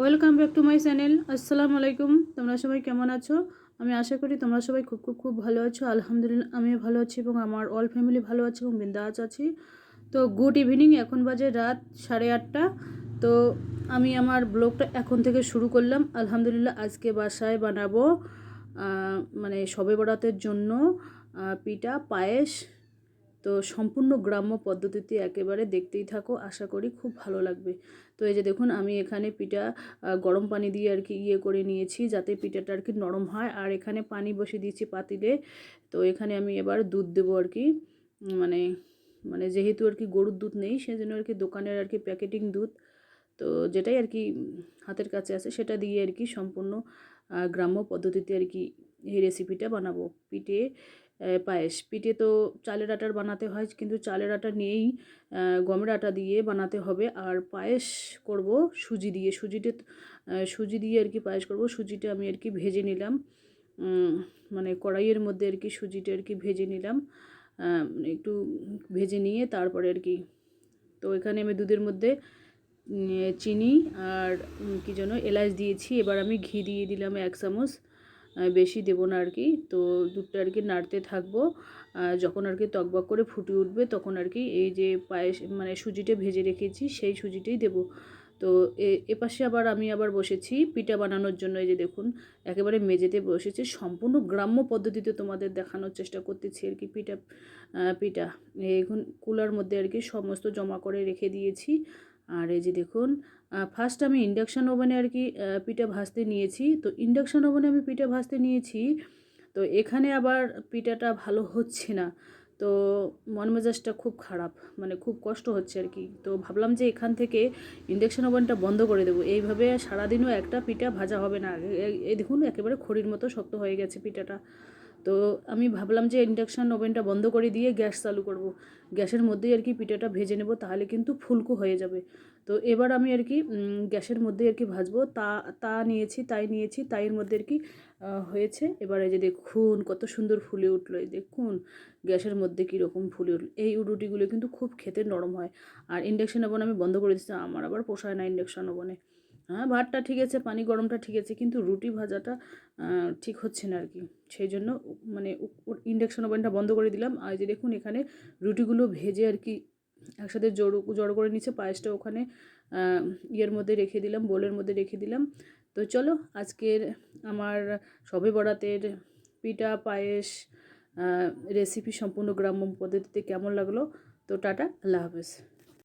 Welcome back to my channel আসসালামু আলাইকুম তোমরা সবাই কেমন আছো? আমি আশা করি তোমরা সবাই খুব খুব খুব ভালো আছো। আলহামদুলিল্লাহ, আমিও ভালো আছি এবং আমার অল ফ্যামিলি ভালো আছে এবং বিন্দাস আছি। তো গুড ইভিনিং এখন বাজে রাত সাড়ে আটটা। তো আমি আমার ব্লগটা এখন থেকে শুরু করলাম। আলহামদুলিল্লাহ, আজকে বাসায় বানাবো মানে সবে বরাতের জন্য পিঠা, পায়েস তো সম্পূর্ণ গ্রাম্য পদ্ধতিতে একেবারে দেখতেই থাকো, আশা করি খুব ভালো লাগবে। তো এই যে দেখুন, আমি এখানে পিঠা গরম পানি দিয়ে আর কি ইয়ে করে নিয়েছি, যাতে পিঠাটা আর কি নরম হয়। আর এখানে পানি বসিয়ে দিয়েছি পাতিলে। তো এখানে আমি এবার দুধ দেবো আর কি। মানে মানে যেহেতু আর কি গরুর দুধ নেই, সেজন্য আর কি দোকানের আর কি প্যাকেটিং দুধ। তো যেটাই আর কি হাতের কাছে আছে, সেটা দিয়ে আর কি সম্পূর্ণ গ্রাম্য পদ্ধতিতে আর কি এই রেসিপিটা বানাবো। পিঠে পায়েস। পিঠে তো চালের আটার বানাতে হয়, কিন্তু চালের আটা নিয়েই গমের আটা দিয়ে বানাতে হবে। আর পায়েস করব সুজি দিয়ে। সুজিতে সুজি দিয়ে আর কি পায়েস করব। সুজিটা আমি আর কি ভেজে নিলাম। মানে কড়াইয়ের মধ্যে আর কি সুজিটা আর কি ভেজে নিলাম। একটু ভেজে নিয়ে তারপরে আর কি। তো এখানে আমি দুধের মধ্যে চিনি আর কি যেন, এলাচ দিয়েছি। এবার আমি ঘি দিয়ে দিলাম এক চামচ। বেশি দেবো না আর কি তো দুধটা আর কি নাড়তে থাকব। যখন আর কি টকবক করে ফুটে উঠবে, তখন আর কি এই যে পায়েস মানে সুজিটা ভেজে রেখেছি, সেই সুজিটাই দেবো। তো এপাশে আবার আমি আবার বসেছি পিঠা বানানোর জন্য। এই যে দেখুন, একেবারে মেঝেতে বসেছি। সম্পূর্ণ গ্রাম্য পদ্ধতিতে তোমাদের দেখানোর চেষ্টা করতেছি আর কি পিঠা। পিঠা এখন কুলার মধ্যে আর কি সমস্ত জমা করে রেখে দিয়েছি। আর এই যে দেখুন ফার্স্ট আমি ইন্ডাকশান ওভেনে আর কি পিঠা ভাজতে নিয়েছি। তো ইন্ডাকশান ওভেনে আমি পিঠা ভাজতে নিয়েছি। তো এখানে আবার পিঠাটা ভালো হচ্ছে না। তো মন মেজাজটা খুব খারাপ মানে খুব কষ্ট হচ্ছে আর কি। তো ভাবলাম যে এখান থেকে ইন্ডাকশান ওভেনটা বন্ধ করে দেবো। এইভাবে সারাদিনও একটা পিঠা ভাজা হবে না। এই দেখুন, একেবারে খড়ির মতো শক্ত হয়ে গেছে পিঠাটা। তো আমি ভাবলাম যে ইন্ডাকশান ওভেনটা বন্ধ করে দিয়ে গ্যাস চালু করব। গ্যাসের মধ্যেই আর কি পিঠাটা ভেজে নেব, তাহলে কিন্তু ফুলকো হয়ে যাবে। তো এবার আমি আর কি গ্যাসের মধ্যে আর কি ভাজবো। তা তা নিয়েছি, তাই নিয়েছি, তাইয়ের মধ্যে আর কি হয়েছে। এবার যে দেখুন, কত সুন্দর ফুলে উঠল এই দেখুন। গ্যাসের মধ্যে কীরকম ফুলে উঠল। এই রুটিগুলো কিন্তু খুব খেতে নরম হয়। আর ইন্ডাকশান ওভেন আমি বন্ধ করে দিচ্ছি, আমার আবার পোষায় না ইন্ডাকশান ওভেনে। হ্যাঁ ভাতটা ঠিক আছে, পানি গরমটা ঠিক আছে, কিন্তু রুটি ভাজাটা ঠিক হচ্ছে না আর কি সেই জন্য মানে ইন্ডাকশন ওভেনটা বন্ধ করে দিলাম। আর যে দেখুন, এখানে রুটিগুলো ভেজে আর কি একসাথে জড়ো জড়ো করে নিচ্ছে। পায়েসটা ওখানে ইয়ের মধ্যে রেখে দিলাম, বোলের মধ্যে রেখে দিলাম। তো চলো, আজকের আমার সবে বরাতের পিঠা, পায়েস রেসিপি সম্পূর্ণ গ্রাম্য পদ্ধতিতে কেমন লাগল? তো টাটা, আল্লাহ হাফেজ।